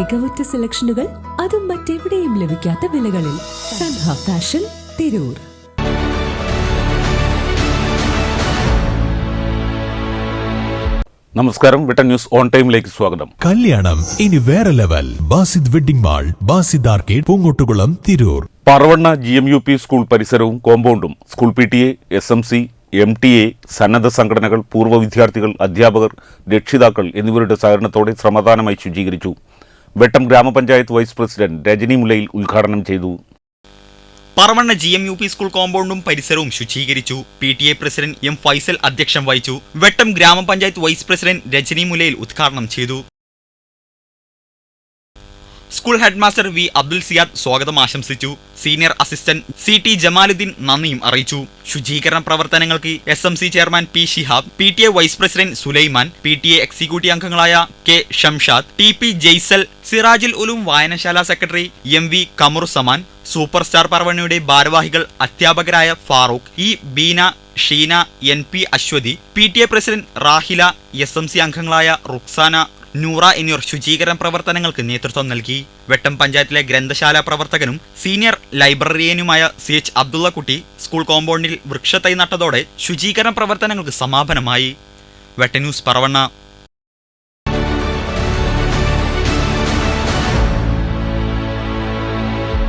മികവുറ്റ സെലക്ഷനുകൾ അതും മറ്റെവിടെയും ലഭിക്കാത്ത വിലകളിൽ സൻഹ ഫാഷൻ തിരൂർ. നമസ്കാരം. വിട്ടൻ ന്യൂസ് ഓൺ ടൈമിലേക്ക് സ്വാഗതം. കല്യാണം ഇനി വേറെ level. Basid wedding mall Basid arcade Poongottukulam Tirur. Paravanna G M U P school പരിസരവും കോമ്പൗണ്ടും. School P T A S M C M T A സന്നദ്ധ സംഘടനകൾ പൂർവ വിദ്യാർത്ഥികൾ അധ്യാപകർ രക്ഷിതാക്കൾ എന്നിവരുടെ സഹകരണത്തോടെ ശ്രമദാനമായി ശുചീകരിച്ചു. വെട്ടം ഗ്രാമപഞ്ചായത്ത് വൈസ് പ്രസിഡന്റ് രജനി മുലയിൽ ഉദ്ഘാടനം ചെയ്തു. Paravanna G M U P school കോമ്പൗണ്ടും പരിസരവും ശുചീകരിച്ചു. P T A president M Faisal അധ്യക്ഷം വഹിച്ചു. വെട്ടം ഗ്രാമപഞ്ചായത്ത് വൈസ് പ്രസിഡന്റ് രജനി മുലയിൽ ഉദ്ഘാടനം ചെയ്തു. School headmaster V Abdul Siyad സ്വാഗതം ആശംസിച്ചു. Senior assistant C T Jamaluddin നന്ദിയും അറിയിച്ചു. ശുചീകരണ പ്രവർത്തനങ്ങൾക്ക് S M C chairman P Shihab P T A vice president Sulaiman P T A executive അംഗങ്ങളായ K Shamshad T P Jaisal Sirajul Ulum വായനശാല secretary M V Kamaruzzaman super star പർവണിയുടെ ഭാരവാഹികൾ അധ്യാപകരായ Farooq E Beena Sheena N P Ashwathi P T A president Rahila S M C അംഗങ്ങളായ റുക്സാന നൂറ എന്നിവർ ശുചീകരണ പ്രവർത്തനങ്ങൾക്ക് നേതൃത്വം നൽകി. വെട്ടം പഞ്ചായത്തിലെ ഗ്രന്ഥശാല പ്രവർത്തകനും സീനിയർ ലൈബ്രറിയനുമായ സി എച്ച് അബ്ദുള്ളക്കുട്ടി സ്കൂൾ കോമ്പൗണ്ടിൽ വൃക്ഷത്തൈ നട്ടതോടെ ശുചീകരണ പ്രവർത്തനങ്ങൾക്ക് സമാപനമായി. വെട്ടന്യൂസ് പറവണ്ണ